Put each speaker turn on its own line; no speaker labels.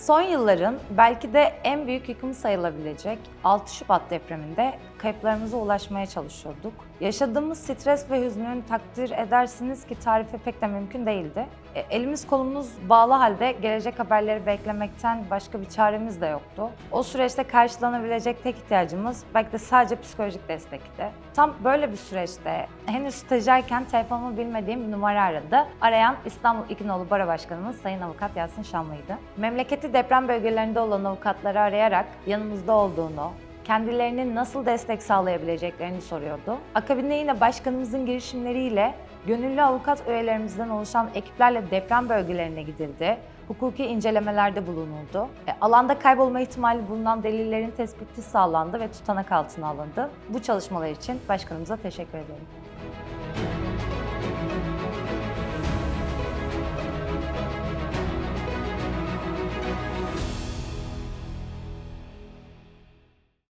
Son yılların belki de en büyük yıkımı sayılabilecek 6 Şubat depreminde kayıplarımıza ulaşmaya çalışıyorduk. Yaşadığımız stres ve hüznün takdir edersiniz ki tarifi pek de mümkün değildi. E, elimiz kolumuz bağlı halde gelecek haberleri beklemekten başka bir çaremiz de yoktu. O süreçte karşılanabilecek tek ihtiyacımız belki de sadece psikolojik destekti. Tam böyle bir süreçte henüz stajyerken telefonumu bilmediğim bir numara aradı. Arayan İstanbul İkinoğlu Bara Başkanımız Sayın Avukat Yasin Şanlı'ydı. Memleketi deprem bölgelerinde olan avukatları arayarak yanımızda olduğunu, kendilerinin nasıl destek sağlayabileceklerini soruyordu. Akabinde yine başkanımızın girişimleriyle gönüllü avukat üyelerimizden oluşan ekiplerle deprem bölgelerine gidildi. Hukuki incelemelerde bulunuldu. E, alanda kaybolma ihtimali bulunan delillerin tespiti sağlandı ve tutanak altına alındı. Bu çalışmalar için başkanımıza teşekkür ederim.